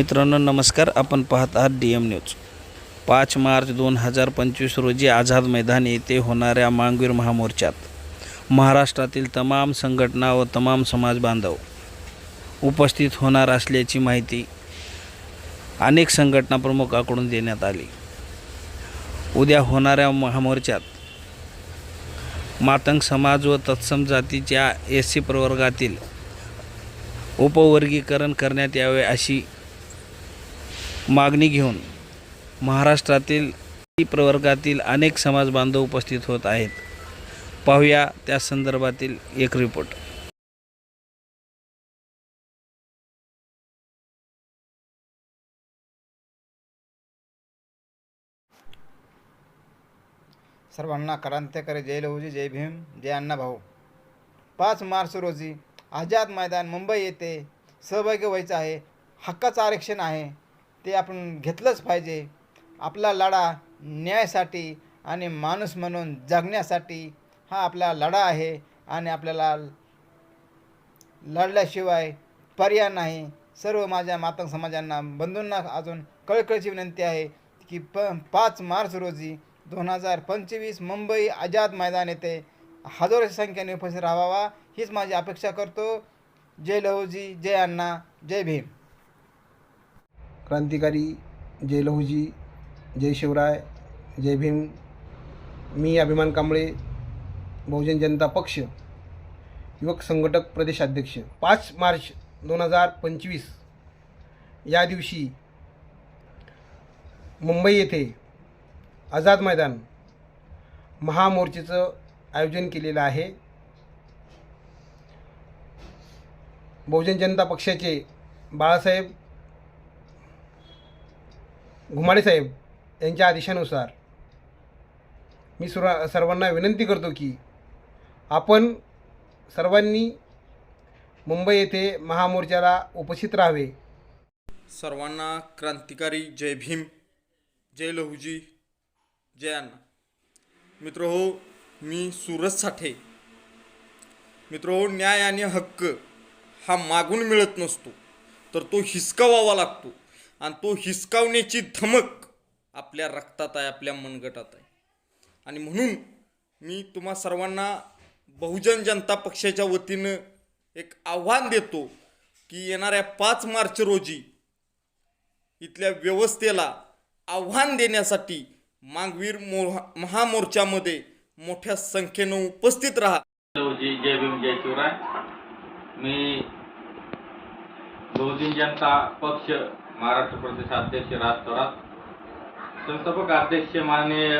मित्रांनो नमस्कार. आपण पाहत आहात डी एम न्यूज पाच मार्च दोन हजार पंचवीस रोजी आझाद मैदान येथे होणाऱ्या मांगवीर महामोर्चात महाराष्ट्रातील तमाम संघटना व तमाम समाज बांधव उपस्थित होणार असल्याची माहिती अनेक संघटना प्रमुखाकडून देण्यात आली. उद्या होणाऱ्या महामोर्चात मातंग समाज व तत्सम जातीच्या एस सी प्रवर्गातील उपवर्गीकरण करण्यात यावे अशी मागणी घेऊन महाराष्ट्रातील ती प्रवर्गातील अनेक समाज बांधव उपस्थित होत आहेत. पाहूया त्या संदर्भातील एक रिपोर्ट. सर्वांना क्रांतिकारी जय लहुजी जय भीम जय अण्णा भाऊ. पाच मार्च रोजी आझाद मैदान मुंबई येथे सहभागी व्हायचं आहे. हक्काचं आरक्षण आहे. ते आपण घेतलंच पाहिजे. आपला लढा न्यायासाठी आणि माणूस म्हणून जगण्यासाठी हा आपला लढा आहे आणि आपल्याला लढल्याशिवाय पर्याय नाही. सर्व माझ्या मातंग समाजांना बंधूंना अजून कळकळीची विनंती आहे की प पाच मार्च रोजी दोन हजार पंचवीस मुंबई आझाद मैदान येथे हजारोच्या संख्येने उपस्थित राहावा हीच माझी अपेक्षा करतो. जय लहूजी जय अण्णा जय भीम. क्रांतिकारी जय लहुजी जय शिवराय जय भीम मी अभिमान कांबळे बहुजन जनता पक्ष युवक संघटक प्रदेशाध्यक्ष. पाच मार्च दोन हजार पंचवीस या दिवशी मुंबई येथे आझाद मैदान महामोर्चेचं आयोजन केलेलं आहे. बहुजन जनता पक्षाचे बाळासाहेब घुमाडे साहेब यांच्या आदेशानुसार मी सुरा सर्वांना विनंती करतो की आपण सर्वांनी मुंबई येथे महामोर्चाला उपस्थित राहावे. सर्वांना क्रांतिकारी जय भीम जय लहुजी जय अण्णा. मित्र हो मी सूरज साठे. मित्र हो न्याय आणि हक्क हा मागून मिळत नसतो तर तो हिसकावावा लागतो. आणि तो हिसकावण्याची धमक आपल्या रक्तात आहे आपल्या मनगटात आहे. आणि म्हणून मी तुम्हा सर्वांना बहुजन जनता पक्षाच्या वतीनं एक आव्हान देतो की येणाऱ्या पाच मार्च रोजी इथल्या व्यवस्थेला आव्हान देण्यासाठी मागवीर मोहा महामोर्चामध्ये मोठ्या संख्येनं उपस्थित राहा. जी जय भीम जय शिवराय. मी बहुजन जनता पक्ष महाराष्ट्र प्रदेश अध्यक्ष राज थोरात संस्थापक अध्यक्ष माननीय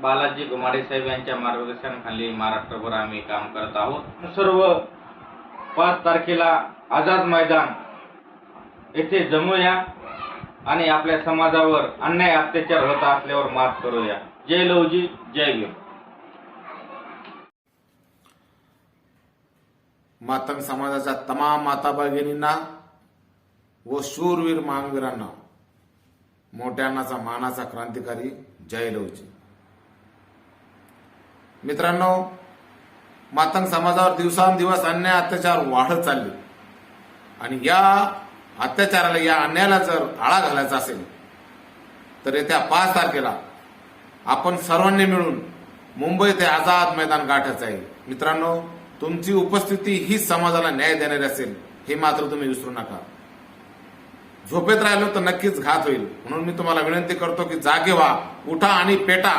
बालाजी गुमाडे साहेब यांच्या मार्गदर्शनाखाली महाराष्ट्रभर आम्ही काम करत आहोत. सर्व पाच तारखेला आझाद मैदान येथे जमूया आणि आपल्या समाजावर अन्याय अत्याचार होत असल्यावर मात करूया. जय लवजी जय भीम. मातंग समाजाच्या तमाम माता भगिनींना व शूरवीर महावीरांना मोठ्यांनाचा मानाचा क्रांतिकारी जय लवजी मित्रांनो मातंग समाजावर दिवसांदिवस अन्याय अत्याचार वाढत चालले. आणि या अत्याचाराला या अन्यायाला जर आळा घालायचा असेल तर येत्या पाच तारखेला आपण सर्वांनी मिळून मुंबई ते आझाद मैदान गाठायचं आहे. मित्रांनो तुमची उपस्थिती ही समाजाला न्याय देणारी असेल हे मात्र तुम्ही विसरू नका. झोपेत राहिलो तर नक्कीच घात होईल. म्हणून मी तुम्हाला विनंती करतो की जागे व्हा उठा आणि पेटा.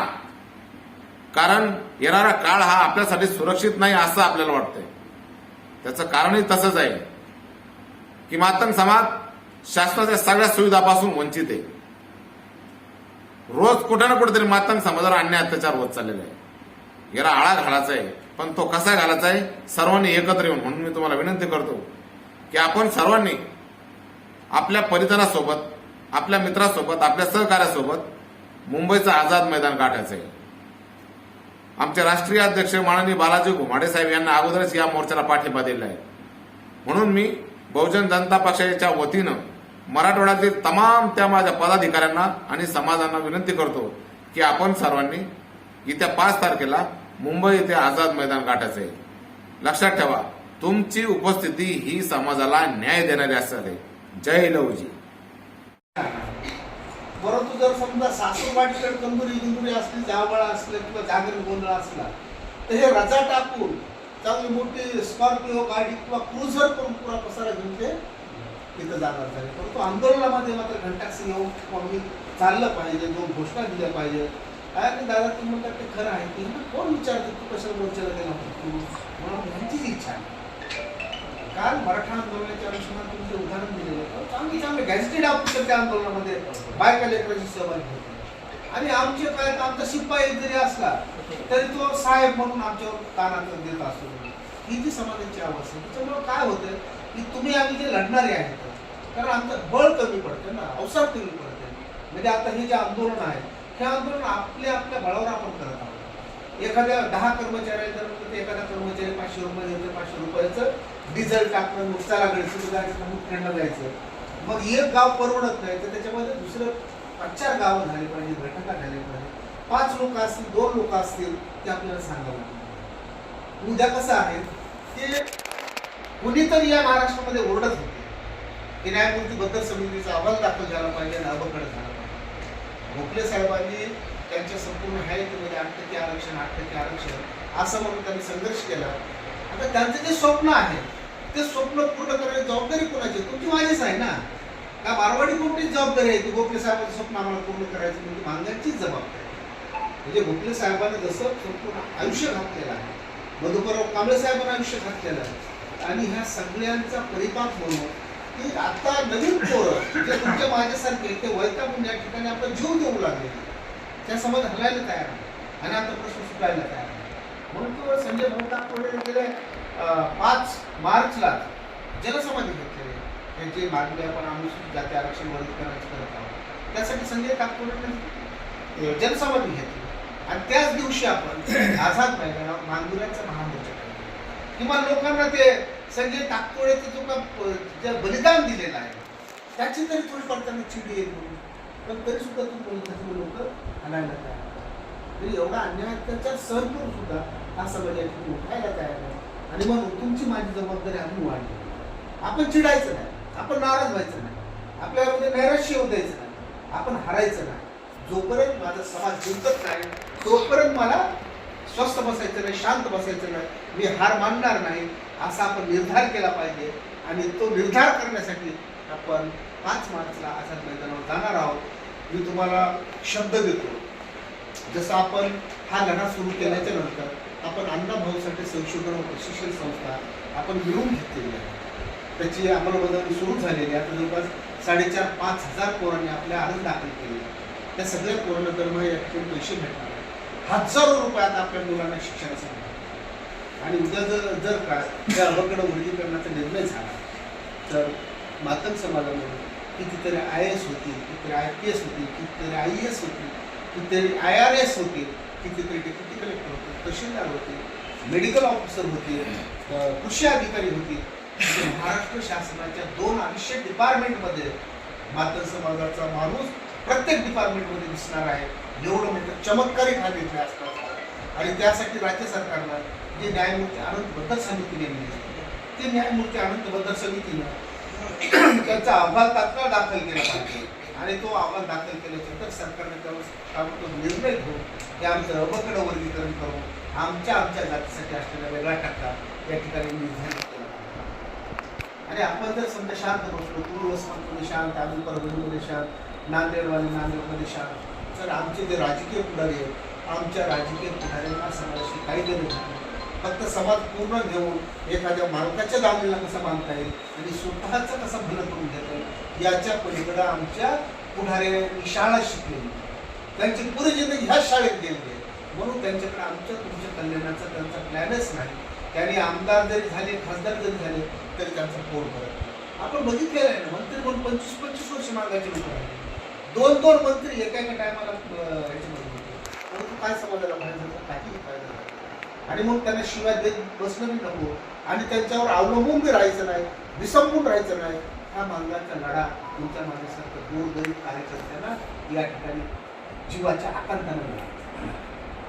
कारण येणारा काळ हा आपल्यासाठी सुरक्षित नाही असं आपल्याला वाटतंय. त्याचं कारणही तसंच आहे. की मातंग समाज शासनाच्या सगळ्या सुविधापासून वंचित आहे. रोज कुठे ना कुठेतरी मातंग समाजावर अन्याय अत्याचार होत चाललेला आहे. याला आळा घालायचा आहे पण तो कसा घालायचा आहे सर्वांनी एकत्र येऊन. म्हणून मी तुम्हाला विनंती करतो की आपण सर्वांनी आपल्या परिजनासोबत आपल्या मित्रासोबत आपल्या सहकार्यासोबत मुंबईचं आझाद मैदान गाठायचं आहे. आमचे राष्ट्रीय अध्यक्ष माननीय बालाजी घुमाडे साहेब यांना अगोदरच या मोर्चाला पाठिंबा दिला आहे. म्हणून मी बहुजन जनता पक्षाच्या वतीनं मराठवाड्यातील तमाम त्या माझ्या पदाधिकाऱ्यांना आणि समाजांना विनंती करतो की आपण सर्वांनी येत्या पाच तारखेला मुंबई येथे आझाद मैदान गाठायचं आहे. लक्षात ठेवा तुमची उपस्थिती ही समाजाला न्याय देणारी असणार आहे जय लवजी. परंतु जर समजा सासूरवाडीकडे कंदुरी इंदुरी असली जावळा असले किंवा जागरी गोंधळ असला तर हे रजा टाकून चांगली मोठी स्कॉर्पिओ हो गाडी किंवा क्रुझर करून पुरा पसारा घेऊन ते तिथं जाणार झाले. परंतु आंदोलनामध्ये मात्र घंटाक्स येऊन आम्ही चाललं पाहिजे दोन घोषणा दिल्या पाहिजे काय? आणि दादा तुम्ही म्हणतात ते खरं आहे की कोण विचारते? तू कशाला मोर्चाला गेला होता? मराठा आंदोलनाच्या अनुषंगाने उदाहरण दिलेलं होतं चांगली चांगले गॅझेटेड ऑफिसर त्या आंदोलनामध्ये बायका लेकरांची सहभागी होती आणि आमचे काय आमचा शिपाई जरी असला तरी तो साहेब म्हणून आमच्यावर कानात देत असतो. ही जी समाजाची अवस्था त्याच्यामुळे काय होतं की तुम्ही आम्ही जे लढणारे आहेत कारण आमचं बळ कमी पडतं ना अवसर कमी पडते म्हणजे आता हे जे आंदोलन आहे हे आंदोलन आपल्या आपल्या बळावर आपण करत आहोत. एखाद्या दहा कर्मचारी आहेत तर ते एखादा कर्मचारी पाचशे रुपये पाचशे रुपयाचं डिझेल टाकणं नुकसाला गडचिरोली जायचं मुतखेडला जायचं. मग एक गाव परवडत नाही तर त्याच्यामध्ये दुसरं पाच चार गावं झाली पाहिजे बैठका झाल्या पाहिजे. पाच लोक असतील दोन लोक असतील ते आपल्याला सांगावं उद्या कसं आहे ते कुणीतरी या महाराष्ट्रामध्ये ओरडत होते. की न्यायमूर्ती बद्दल समितीचा अहवाल दाखल झाला पाहिजे आणि अबकडे झाला पाहिजे. भोपले साहेबांनी त्यांच्या संपूर्ण हयातीमध्ये आठ टक्के आरक्षण आठ टक्के आरक्षण असं म्हणून त्यांनी संघर्ष केला. आता त्यांचं जे स्वप्न आहे ते स्वप्न पूर्ण करण्याची जबाबदारी कोणाची? तुमची माझीच आहे ना. का मारवाडी कोणतीच जबाबदारी आहे? की गोखले साहेबांचं स्वप्न आम्हाला पूर्ण करायचं म्हणजे मांगांचीच जबाबदारी म्हणजे गोखले साहेबांनी जसं संपूर्ण आयुष्य घातलेलं आहे मधुकरराव कांबळे साहेबांना आयुष्य घातलेलं आहे आणि ह्या सगळ्यांचा परिपाक म्हणून की आता नवीन पोरं जे तुमच्या माझ्यासारखे ते वैतागून या ठिकाणी आपला जीव देऊ लागले. त्या समाज हलायला तयार आणि आता प्रश्न सुटायला तयार म्हणून तो संजय भाऊ दाखवले गेले. पाच मार्चला जनसमाधी घेतलेली आहे. त्यांची मागणी आपण अनुसूचित जाती आरक्षण वर्गीकरणाची करत आहोत. त्यासाठी संजय ताकवडे जनसमाधी घेतली आणि त्याच दिवशी आपण आझाद मैदानावर मांगुऱ्यांचा महामोर्चा केला किंवा लोकांना ते संजय ताकतोडेचं जो का जे बलिदान दिलेलं आहे त्याची तरी थोडी पडताना चिडी येईल म्हणून. पण तरी सुद्धा तुम्ही लोक आणायला तयार तरी एवढा अन्याय त्याच्या सहपूर सुद्धा हा समाज या ठिकाणी उठायला तयार नाही. आणि मग तुमची माझी जबाबदारी अजून वाढली. आपण चिडायचं नाही. आपण नाराज व्हायचं नाही. आपल्यामध्ये म्हणजे नैराश्य येऊ द्यायचं नाही. आपण हारायचं नाही. जोपर्यंत माझा समाज जिंकत नाही तोपर्यंत मला स्वस्थ बसायचं नाही शांत बसायचं नाही. मी हार मानणार नाही असा आपण निर्धार केला पाहिजे. आणि तो निर्धार करण्यासाठी आपण पाच मार्चला आझाद मैदानावर जाणार आहोत. मी तुम्हाला शब्द देतो. जसं आपण हा लढा सुरू केल्याच्यानंतर आपण अण्णाभाऊसाठी संशोधन व प्रशिक्षण संस्था आपण मिळवून घेतलेली आहे. त्याची अंमलबजावणी सुरू झालेली आहे. आता जवळपास साडेचार पाच हजार पोरांनी आपल्या अर्ज दाखल केले त्या सगळ्या पोरांना दरमहा यातून पैसे भेटणार हजारो रुपयात आपल्या मुलांना शिक्षणासाठी आणि उद्या जर जर का त्या अवकडं वर्गीकरणाचा निर्णय झाला तर मातंग समाजामध्ये कितीतरी आय एस होतील कितीतरी आय पी एस होतील कितीतरी आय एस होतील कितीतरी आय आर एस होतील कितीतरी किती कलेक्टर होते. तहसीलदार होते मेडिकल ऑफिसर होते कृषी अधिकारी होते. महाराष्ट्र शासनाच्या दोन अडीचशे डिपार्टमेंटमध्ये मातंग समाजाचा माणूस प्रत्येक डिपार्टमेंटमध्ये दिसणार आहे. एवढं म्हणजे मोठं चमत्कारी हा निर्णय असतात आणि त्यासाठी राज्य सरकारनं जे न्यायमूर्ती अनंत बद्दल समिती नेमली ते न्यायमूर्ती अनंत बद्दल समितीनं त्यांचा अहवाल तात्काळ दाखल केला पाहिजे. आणि तो अहवाल दाखल केल्यानंतर सरकारने त्यावर निर्णय घेऊन हे आमचं अबकडं वर्गीकरण करून आमच्या आमच्या जातीसाठी असलेला वेगळा टक्का या ठिकाणी निर्धारित केला. आणि आपण जर समजा शांत बसलो पूर्व वसमतमध्ये शांत आम्ही परभणीमध्ये शांत नांदेडवाले नांदेडमध्ये शांत तर आमचे जे राजकीय पुढारी आहेत आमच्या राजकीय पुढाऱ्यांना समाजाशी काही गरज नाही फक्त समाज पूर्ण घेऊन एखाद्या मालकाच्या दावणीला कसं बांधता येईल? आणि स्वतःचं कसं भलं करून घेता येईल? याच्या पलीकडं आमच्या पुढाऱ्यांनी शाळा शिकलेली त्यांची पुरी जिंदगी ह्याच शाळेत गेलेली आहे म्हणून त्यांच्याकडे आमच्या तुमच्या कल्याणाचा त्यांचा प्लॅनच नाही. त्यांनी आमदार जरी झाले खासदार जरी झाले तरी त्यांचा पोट भरत नाही. आपण बघितलेलं आहे ना मंत्री म्हणून पंचवीस पंचवीस वर्ष मागायचे लोक राहिले. दोन दोन मंत्री एका एका टायमाला ह्याच्यामध्ये होते. परंतु काय समाजाला फायदा झाला काहीही फायदा झाला आणि मग त्यांना शिवाय देत बसलं बी नको. आणि त्यांच्यावर अवलंबून बी राहायचं नाही विसंबून राहायचं नाही. हा मांगाचा लढा तुमच्या माझ्यासारखं गोरगरीब कार्यकर्त्यांना या ठिकाणी जीवाच्या आकांतानं लढा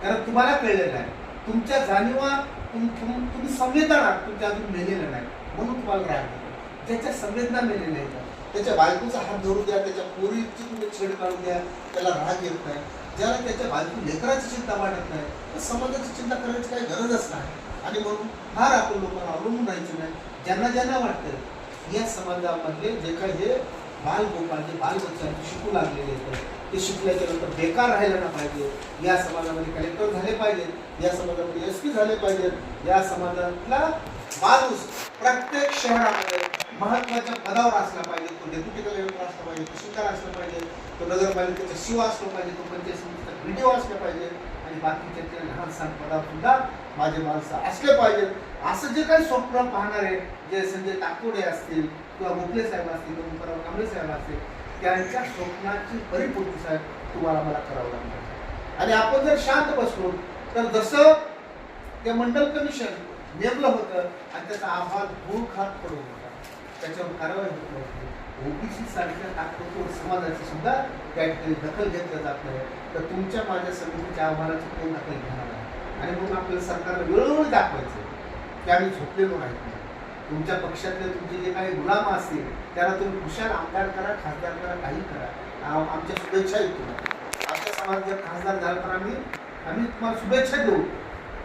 कारण तुम्हाला कळलेलं आहे तुमच्या जाणीवा तुम- तुम्ही संवेदना तुमच्या अजून मेलेलं नाही. म्हणून तुम्हाला राग येतो. ज्याच्या संवेदना मेलेल्या आहेत त्याच्या बायकोचा हात धरू द्या त्याच्या पोरीची तुम्ही छेड काढून द्या त्याला राग येत नाही. ज्याला त्याच्या बायको लेकराची चिंता वाटत नाही तर समाजाची चिंता करायची काही गरजच नाही. आणि म्हणून फार आपण लोकांना अवलंबून राहायचे नाही. ज्यांना ज्यांना वाटतं या समाजामधले जे काही हे बालगोपाल जे शिकू लागलेले आहेत. ते शिकल्याच्या नंतर बेकार राहायला ना पाहिजे. या समाजामध्ये कलेक्टर झाले पाहिजेत. या समाजामध्ये एस पी झाले पाहिजेत. या समाजातला माणूस प्रत्येक शहरामध्ये महत्त्वाच्या पदावर असला पाहिजे तो डेप्युटी कलेक्टर असला पाहिजे तहसीलदार असला पाहिजे तो नगरपालिकेचा शिव असला पाहिजे तो पंचायत समितीचा व्हिडिओ असला पाहिजे आणि बाकीच्या त्या लहान सहान पदावर सुद्धा माझे माणसं असले पाहिजेत असं जे काही स्वप्न पाहणारे जे संजय ताकोडे असतील किंवा गोखले साहेब असतील किंवा मुखराव कांबळे साहेब असतील त्यांच्या स्वप्नाची परिपूर्ती साहेब तुम्हाला मला करावं लागणार. आणि आपण जर शांत बसलो तर जसं ते मंडल कमिशन नेमलं होतं आणि त्याचा आभार खूप खात पडून त्याच्यावर कारवाई होत नव्हती ओबीसी सारख्या ताकदीवर समाजाची सुद्धा त्या ठिकाणी दखल घेतल्या जात नाही. तर तुमच्या माझ्या समितीच्या आव्हानाची कोण दखल घेणार आहे? आणि म्हणून आपल्याला सरकारला वेळोवेळी दाखवायचं की आम्ही झोपलेलो नाही तुमच्या पक्षातले तुमचे जे काही गुलाम असतील त्याला तुम्ही खुशाल आमदार करा खासदार करा काही करा. आमच्या शुभेच्छा येतो आमच्या समाज जर खासदार झाला तर आम्ही आम्ही तुम्हाला शुभेच्छा देऊ.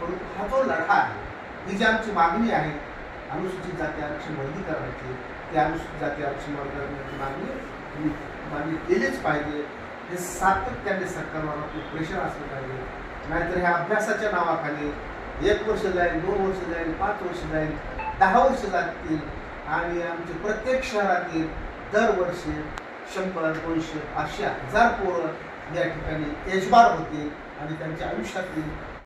पण हा जो लढा आहे ही जी आमची मागणी आहे अनुसूचित जाती आरक्षण वर्गी करण्याची ती अनुसूचित जाती आरक्षण वर्ग करण्याची मागणी मागणी केलीच पाहिजे. हे सातत्याने सरकारवर आपलं प्रेशर असलं पाहिजे. नाहीतर ह्या अभ्यासाच्या नावाखाली एक वर्ष जाईल दोन वर्ष जाईल पाच वर्ष जाईल दहा वर्ष जातील आणि आमच्या प्रत्येक शहरातील दरवर्षी शंभर दोनशे पाचशे हजार पोरं या ठिकाणी एजबार होतील आणि त्यांच्या आयुष्यातील